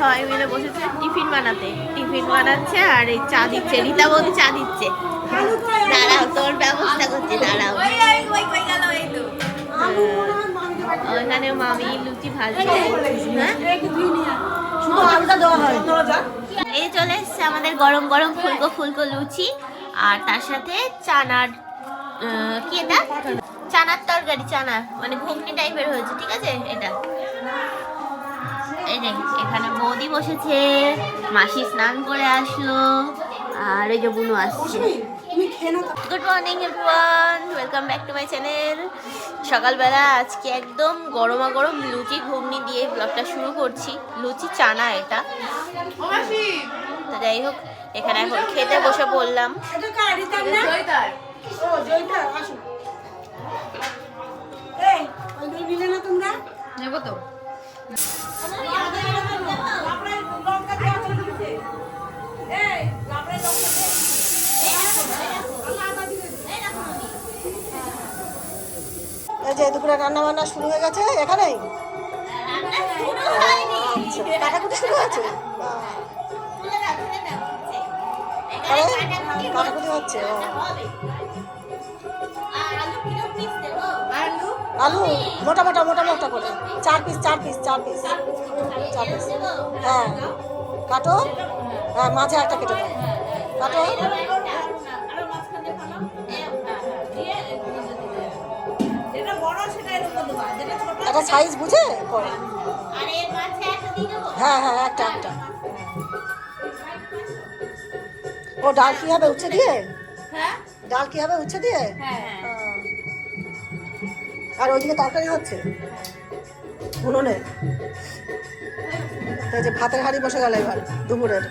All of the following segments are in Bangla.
সবাই মিলে বসেছে টিফিন বানাতে। টিফিন বানাচ্ছে আর এই চা দিচ্ছে রীতা বৌদি চা দিচ্ছে। দাঁড়াও তোর ব্যবস্থা করছি দাঁড়াও। ওইখানে মামি লুচি ভাজছে। হ্যাঁ? এই চলে এসছে আমাদের গরম গরম ফুলকো ফুলকো লুচি আর তার সাথে চানার কি এটা? চানার তরকারি চানা মানে ঘুগনি টাইপের হয়েছে ঠিক আছে? এটা। এই যে এখানে বৌদি বসেছে। মাসি স্নান করে আসলো। আর এই যে বুনু আসছে। Good morning everyone welcome back to my channel সকালবেলা আজকে একদম গরমা গরম লুচি ঘুগনি দিয়ে ব্লগটা শুরু করছি। লুচি চানা এটা। তো যাই হোক এখানে এখন খেতে বসে বললাম নেব তো। যে দুপুরে রান্না বান্না শুরু হয়ে গেছে আচ্ছা, কাটাকুটি শুরু হয়েছে? কাটাকুটি হচ্ছে আলু মোটা মোটা মোটা মোটা করে। চার পিস চার পিস চার পিস চার পিস হ্যাঁ। কাটো? হ্যাঁ মাঝে একটা কেটে দাও। কাটো? একটা সাইজ বুঝে? করো। হ্যাঁ হ্যাঁ একটা একটা। ও ডাল কি হবে উচ্ছে দিয়ে? ডাল কি হবে উচ্ছে দিয়ে? হ্যাঁ। আর ওইদিকে তরকারি হচ্ছে। উনুনে। এই যে ভাতের হাঁড়ি বসে গেল এবার দুপুরের।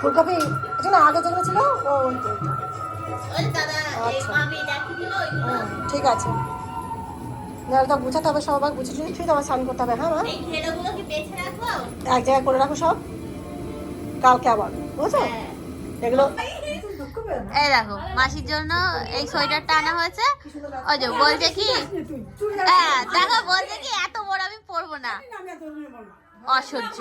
ফুলকপি এটা না আগে যেগুলো ছিল ও তো। আচ্ছা। ঠিক আছে। নাহলে তো গুছাতে হবে সব আবার গুছিয়ে টুছিয়ে ফিরে আবার স্নান করতে হবে হ্যাঁ এক জায়গায় করে রাখো সব। কালকে আবার বুঝছ? এগুলো এই দেখো মাসির জন্য এই সোয়েটারটা আনা হয়েছে। ওই যে বলছে কি হ্যাঁ দেখো বলছে কি এত বড় আমি পরবো না। অসহ্য।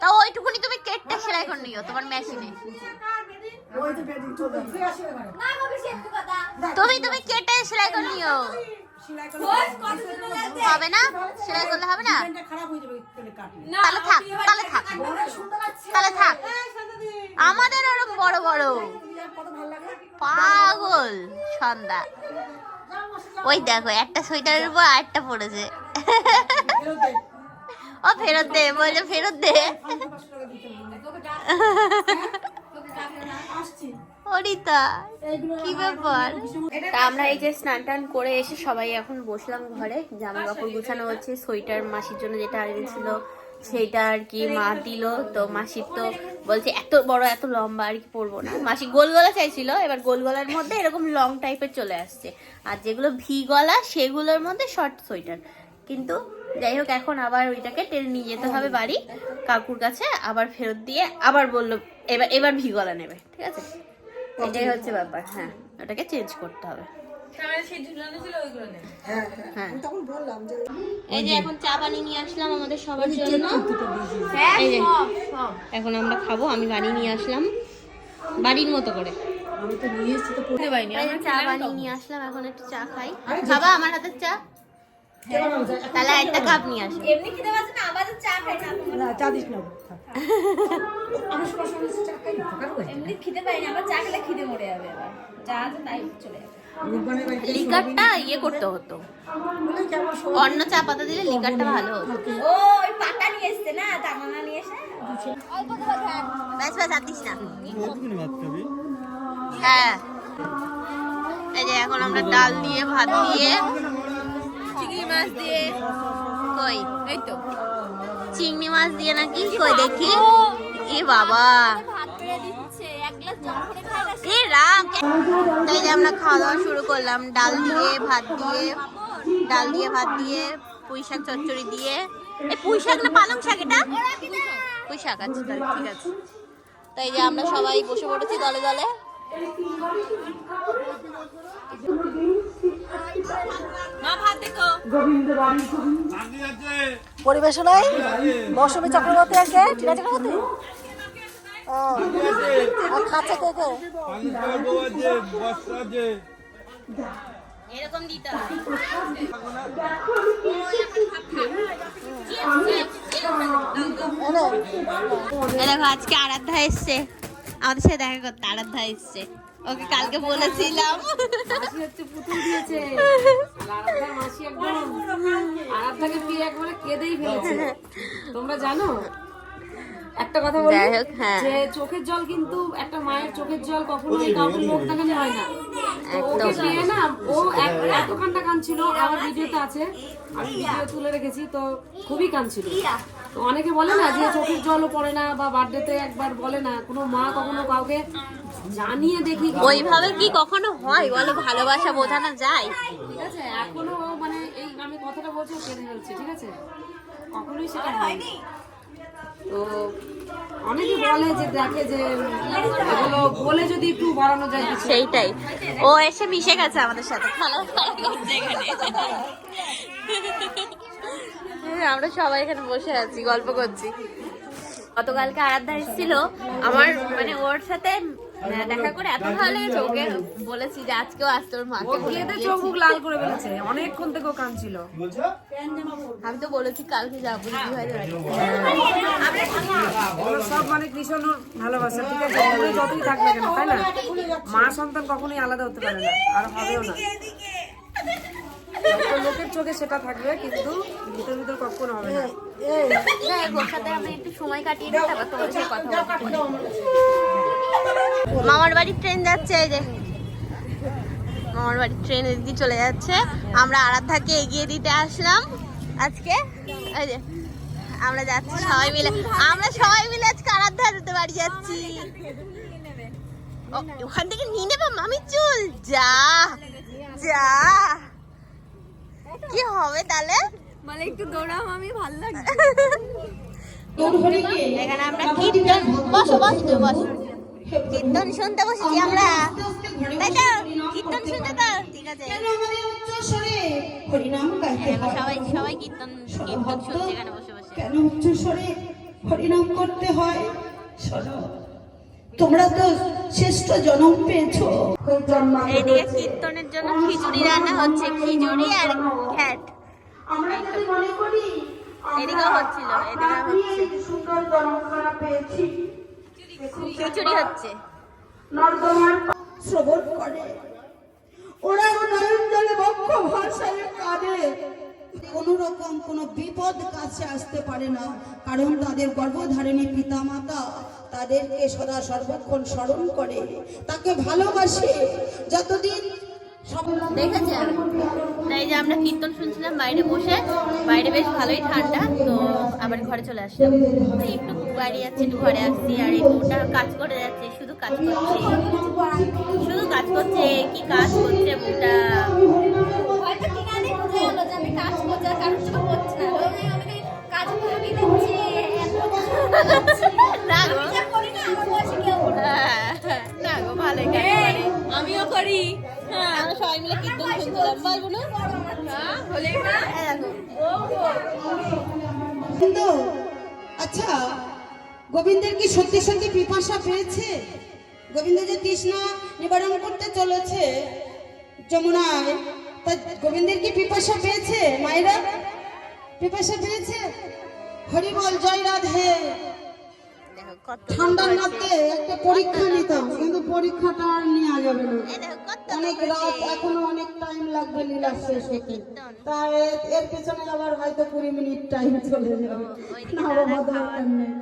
তা ওইটুকুনি তুমি কেটটা সেলাই করে নিও তোমার মেশিনে। তুমি তুমি কেটে সেলাই করে নিও। হবে। না? সেলাই করলে হবে না? খারাপ হয়ে যাবে তেলে কাটলে। তাহলে থাক তাহলে থাক। তাহলে থাক। আমাদের ওরকম বড় বড়। কত ভালো লাগে। পাগল সন্ধ্যা। ওই দেখো একটা সোয়েটারের উপর আরেকটা পড়েছে। ও ফেরত দে, বলছে ফেরত দে। অরিতা, কি ব্যাপার? তা আমরা এই যে স্নান টান করে এসে সবাই এখন বসলাম ঘরে। জামা কাপড় গুছানো হচ্ছে, সোয়েটার মাসির জন্য যেটা এনেছিল সেইটা আর কি মা দিল। তো মাসির তো বলছে, এত বড়, এত লম্বা, আর কি পরবো না। মাসি গোল গলা চাইছিল, এবার গোল গলার মধ্যে এরকম লং টাইপের চলে আসছে। আর যেগুলো ভি গলা, সেগুলোর মধ্যে শর্ট সোয়েটার। কিন্তু যাই হোক এখন আবার ওইটাকে টেনে নিয়ে যেতে হবে বাড়ি। কাকুর কাছে আবার ফেরত দিয়ে আবার বলল এবার এবার ভি গলা নেবে ঠিক আছে? এটাই হচ্ছে ব্যাপার হ্যাঁ। ওটাকে চেঞ্জ করতে হবে। হ্যাঁ হ্যাঁ হ্যাঁ। আমি তখন বললাম যে এই যে এখন চা বানিয়ে নিয়ে আসলাম আমাদের সবার জন্য। এই যে। এখন আমরা খাব আমি বানিয়ে নিয়ে আসলাম। বাড়ির মতো করে। চা বানিয়ে নিয়ে আসলাম এখন একটু চা খাই। খাবা আমার হাতের চা? তাহলে একটা কাপ নিয়ে আসো। না? চা দিস না। আমি সবার সঙ্গে চা খাই না থাকার হয়েছে। রূপবানের বাড়িতে লিকারটা ইয়ে করতে হতো। বলে কি আমার সব- অন্য চা পাতা দিলে লিকারটা ভালো হতো। ব্যাস ব্যাস আর দিস না। হ্যাঁ। এই যে এখন আমরা ডাল দিয়ে ভাত দিয়ে চিংড়ি মাছ দিয়ে কই? এই তো। চিংড়ি মাছ দিয়ে নাকি? কই দেখি। এ বাবা। এ রাম তাই যে আমরা খাওয়া দাওয়া শুরু করলাম। ডাল দিয়ে ভাত দিয়ে ডাল দিয়ে ভাত দিয়ে পুঁই শাক চচ্চড়ি দিয়ে। এই পুঁই শাক না পালং শাক এটা? পুঁই শাক আছে তাহলে ঠিক আছে। তাই যে আমরা সবাই বসে পড়েছি দলে দলে। পরিবেশনায় মৌসুমী চক্রবর্তী কে টিনা চক্রবর্তী? ও। খাচ্ছে কে কে? এরকম দিতে এনে। এই দেখো আজকে আরাধ্যা এসছে। আমাদের সাথে দেখা করতে আরাধ্যা এসছে। ওকে কালকে বলেছিলাম। মাসি হচ্ছে পুতুল দিয়েছে। মাসি একদম পেয়ে একবারে কেঁদেই ফেলেছে। তোমরা জানো? একটা কথা বলি? হ্যাঁ। যে চোখের জল কিন্তু একটা মায়ের চোখের জল কখনোই কাউকে লোক দেখানো হয় না। না ও এক- এত কান্না কাঁদছিল আমার ভিডিওতে আছে। আমি ভিডিও তুলে রেখেছি তো খুবই কাঁদছিল তো অনেকে বলে না যে চোখের জলও পড়ে না বা বার্থডেতে একবার বলে না কোনো মা কখনো কাউকে জানিয়ে দেখি ওইভাবে কি কখনো হয়? বলো ভালোবাসা বোঝানো যায়। ঠিক আছে এখনও মানে এই আমি কথাটা বলছি কেঁদে ফেলছে ঠিক আছে? কখনোই সেটা হয়নি। তো অনেকে বলে যে দেখে যে বলে যদি একটু যায় সেইটাই। ও এসে মিশে গেছে আমাদের সাথে। আমরা সবাই এখানে বসে আছি, গল্প করছি। গতকালকে আরাধ্যা এসেছিল। আমার মানে ওর সাথে দেখা করে এত ভালো লেগেছে ওকে বলেছি যে আজকেও আসতে ওর মাকে বলে কেঁদে চোখ মুখ লাল করে ফেলেছে অনেকক্ষণ থেকে ও কাঁদছিল আমি তো বলেছি কালকে যাব সব মানে ভীষণ ওর ভালোবাসা ঠিক আছে যতই থাকবে কেন তাই না মা সন্তান কখনোই আলাদা হতে পারে না আর হবেও না লোকের চোখে সেটা থাকবে কিন্তু ভিতর ভিতর কখনো হবে না ওর সাথে আমি একটু সময় কাটিয়ে তারপর তোমার সাথে কথা বলব মামার বাড়ির ট্রেন যাচ্ছে এই যে। মামার বাড়ির ট্রেন এদিকে চলে যাচ্ছে। আমরা আরাধ্যাকে এগিয়ে দিতে আসলাম। আজকে এই যে আমরা যাচ্ছি সবাই মিলে। আমরা সবাই মিলে আজকে আরাধ্যার বাড়ি যাচ্ছি। ওখান থেকে নিয়ে নেব মামি চুল? যা যা। কি হবে তাহলে? মানে একটু দৌড়াও আমি ভালো লাগে এখানে আমরা কীর্তন বসো বসো বসো। কীর্তন শুনতে বসেছি আমরা তাই তো কীর্তন শুনতে তো ঠিক আছে। হরিনাম গাইতে সবাই সবাই কীর্তন কীর্তন শুনছি এখানে বসে বসে। কেন উচ্চস্বরে হরিনাম করতে হয়? শোনো তোমরা তো শ্রেষ্ঠ জনম পেয়েছ। এইদিকে কীর্তনের জন্য খিচুড়ি রান্না হচ্ছে খিচুড়ি আর ঘ্যাট আমরা যদি মনে করি এদিকেও হচ্ছিল। এদিকে হচ্ছে সুন্দর জনমখানা পেয়েছি। খিচুড়ি হচ্ছে। নর্দমার শ্রবণ করে। ওরা নয়ন জলে বক্ষ ভাষায় কাঁদে। কোন রকম কোনো বিপদ কাছে আসতে পারে না কারণ তাদের গর্ভধারিণী তাদেরকে সদা সর্বক্ষণ স্মরণ করে তাকে ভালোবাসে। যতদিন সব- তাই যে আমরা কীর্তন শুনছিলাম বাইরে বসে বাইরে বেশ ভালোই ঠান্ডা তো আবার ঘরে চলে আসলাম। একটু বাড়ি যাচ্ছি একটু ঘরে আসছি আর এই বউটা কাজ করে যাচ্ছে শুধু কাজ করছে। শুধু কাজ করছে কি কাজ করছে বউটা। হ্যাঁ, আমিও করি। হ্যাঁ। সবাই মিলে কীর্তন শুনছিলাম বলব না। হ্যাঁ কিন্তু আচ্ছা গোবিন্দের কি সত্যি সত্যি পিপাসা পেয়েছে? গোবিন্দ যে তৃষ্ণা নিবারণ করতে চলেছে যমুনায় তা গোবিন্দের কি পিপাসা পেয়েছে? মায়েরা পিপাসা পেয়েছে? হরি বল জয় রাধে। ঠান্ডার মধ্যে একটা পরীক্ষা নিতাম কিন্তু পরীক্ষাটা আর নেওয়া যাবে না। অনেক রাত এখনও অনেক টাইম লাগবে লীলা শেষ। হতে তাই এর পেছনে আবার হয়তো কুড়ি মিনিট টাইম চলে যাবে। না বাবা দরকার নেই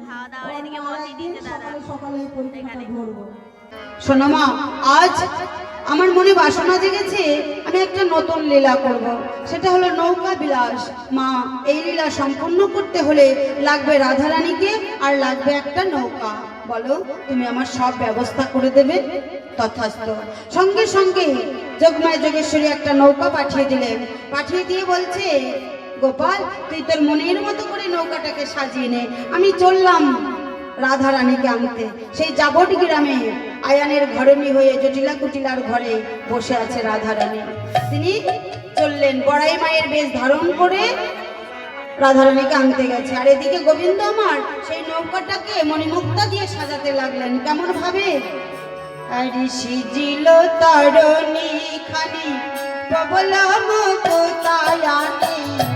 সকালে সকালে পরীক্ষাটা ধরবো। শোনো মা আজ আমার মনে বাসনা জেগেছে, আমি একটা নতুন লীলা করব। সেটা হলো নৌকা বিলাস। মা, এই লীলা সম্পূর্ণ করতে হলে লাগবে রাধারানীকে আর লাগবে একটা নৌকা। বলো, তুমি আমার সব ব্যবস্থা করে দেবে? তথাস্থ। সঙ্গে সঙ্গে যোগমায় যোগেশ্বরী একটা নৌকা পাঠিয়ে দিলেন। পাঠিয়ে দিয়ে বলছে, গোপাল, তুই তোর মনের মতো করে নৌকাটাকে সাজিয়ে নে। আমি চললাম রাধা রানীকে আনতে। সেই জাবট গ্রামে আয়ানের ঘরণী হয়ে জটিলা কুটিলার ঘরে বসে আছে রাধা রানী তিনি চললেন বড়াই মায়ের বেশ ধারণ করে রাধারানীকে আনতে গেছে। আর এদিকে গোবিন্দ আমার সেই নৌকাটাকে মণিমুক্তা দিয়ে সাজাতে লাগলেন। কেমন ভাবে? আরে সিজিল তরণী খানি, প্রবলম কোতায়ানি আরে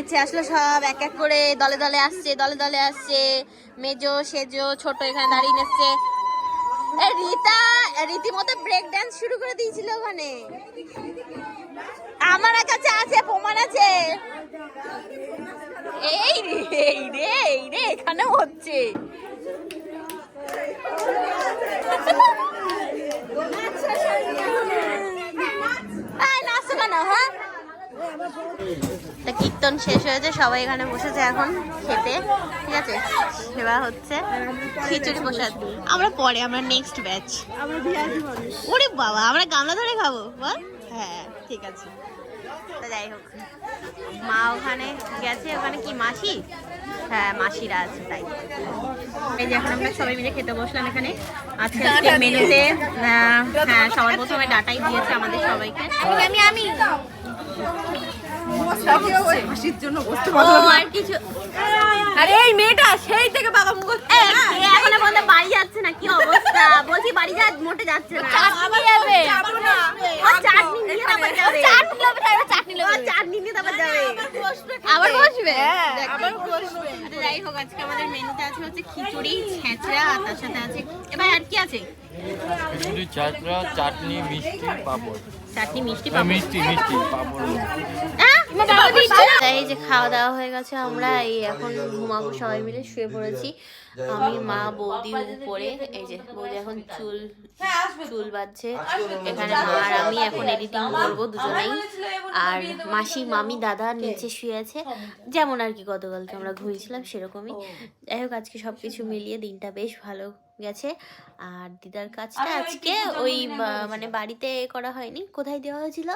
নিচে আসলো সব এক এক করে দলে দলে আসছে, দলে দলে আসছে। মেজো, সেজো, ছোট এখানে দাঁড়িয়ে নিচ্ছে। রীতা রীতিমতো ব্রেক ডান্স শুরু করে দিয়েছিল ওখানে। আমার কাছে আছে, প্রমাণ আছে। এই রে এই রে এই রে এখানে হচ্ছে এই, নাচছো কেন হ্যাঁ তা কীর্তন শেষ হয়েছে সবাই এখানে বসেছে এখন খেতে ঠিক আছে? সেবা হচ্ছে খিচুড়ি প্রসাদ। আমরা পরে আমরা নেক্সট ব্যাচ ওরে বাবা আমরা গামলা ধরে খাব? বল। হ্যাঁ ঠিক আছে। তা যাই হোক। মা ওখানে গেছে ওখানে কি মাসি? হ্যাঁ মাসিরা আছে তাই। এই যে এখন আমরা সবাই মিলে খেতে বসলাম এখানে। আজকে আজকে মেনুতে হ্যাঁ সবার প্রথমে ডাটাই দিয়েছে আমাদের সবাইকে। আমি আমি। ও আর কিছু আরে এই মেয়েটা সেই থেকে বাবা মুখ এ, এ বাড়ি যাচ্ছে না কি অবস্থা? বলছি বাড়ি যা মোটে যাচ্ছে না। চাটনি যাবে। চাটনি নিয়ে তারপর যাবে। চাটনি লোভে চাটনি ও চাটনি নিয়ে তারপর যাবে। আবার বসবে? আবার বসবে। যাই হোক আজকে আমাদের মেনুতে আছে হচ্ছে খিচুড়ি ছেঁচড়া আর তার সাথে আছে এবার আর কি আছে? খিচুড়ি চাটরা চাটনি মিষ্টি পাপড়। চাটনি মিষ্টি না, মিষ্টি মিষ্টি পাঁপড়। এই যে খাওয়া দাওয়া হয়ে গেছে আমরা এই এখন ঘুমাবো সবাই মিলে শুয়ে পড়েছি। আমি মা বৌদি উপরে এই যে বৌদি এখন চুল চুল বাঁধছে। এখানে মা আর আমি এখন এডিটিং করব দুজনেই। আর মাসি মামি দাদা নিচে শুয়ে আছে। যেমন আর কি গতকালকে আমরা ঘুমিয়েছিলাম সেরকমই। যাই হোক আজকে সব কিছু মিলিয়ে দিনটা বেশ ভালো গেছে। আর দিদার কাজটা আজকে ওই মানে বাড়িতে করা হয়নি। কোথায় দেওয়া হয়েছিল?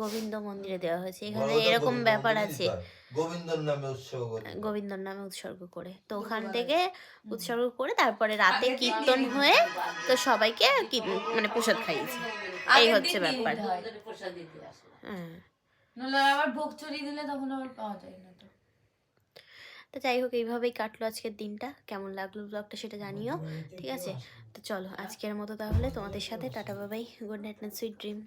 গোবিন্দ মন্দিরে। দেওয়া হয়েছে। এখানে এরকম ব্যাপার আছে। গোবিন্দর নামে উৎসর্গ করে। গোবিন্দর নামে উৎসর্গ করে। তো ওখান থেকে উৎসর্গ করে তারপরে রাতে কীর্তন হয়ে তো সবাইকে মানে প্রসাদ খাইয়েছে। এই হচ্ছে ব্যাপার। হ্যাঁ আবার ভোগ চড়িয়ে দিলে তখন আবার পাওয়া যায় না তো। তো যাই হোক এইভাবেই কাটলো আজকের দিনটা। কেমন লাগল ব্লগটা সেটা জানিও ঠিক আছে? তো চলো আজকের মতো তাহলে তোমাদের সাথে টাটা Babai good night sweet dream.